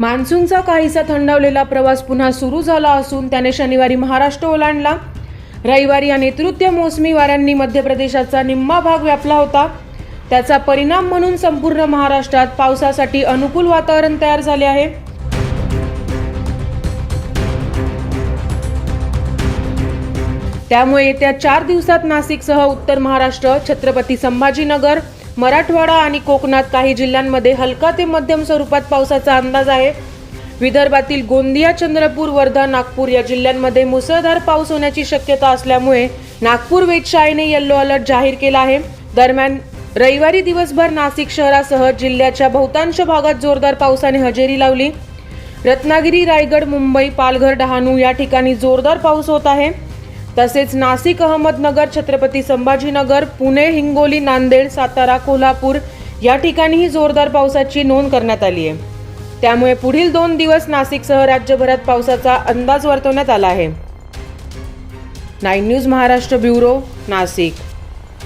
मान्सूनचा काहीसा थंडावलेला प्रवास पुन्हा सुरू झाला असून त्याने शनिवारी महाराष्ट्र ओलांडला. रविवारी या नेतृत्व मोसमी वाऱ्यांनी मध्य प्रदेशाचा निम्मा भाग व्यापला होता. त्याचा परिणाम म्हणून संपूर्ण महाराष्ट्रात पावसासाठी अनुकूल वातावरण तयार झाले आहे. त्यामुळे येत्या चार दिवसात नाशिकसह उत्तर महाराष्ट्र छत्रपती संभाजीनगर मराठवाडा आणि कोकणात काही जिल्ह्यांमध्ये हलका ते मध्यम स्वरूपात पावसाचा अंदाज आहे. विदर्भातील गोंदिया चंद्रपूर वर्धा नागपूर या जिल्ह्यांमध्ये मुसळधार पाऊस होण्याची शक्यता असल्यामुळे नागपूर वेधशाळेने येल्लो अलर्ट जाहीर केला आहे. दरम्यान रविवारी दिवसभर नाशिक शहरासह जिल्ह्याच्या बहुतांश भागात जोरदार पावसाने हजेरी लावली. रत्नागिरी रायगड मुंबई पालघर डहाणू या ठिकाणी जोरदार पाऊस होत आहे. तसेच नाशिक अहमदनगर छत्रपती संभाजीनगर पुणे हिंगोली नांदेड सातारा कोल्हापूर या ठिकाणीही जोरदार पावसाची नोंद करण्यात आली आहे. त्यामुळे पुढील दोन दिवस नाशिकसह राज्यभरात पावसाचा अंदाज वर्तवण्यात आला आहे. Nine news Maharashtra bureau Nashik.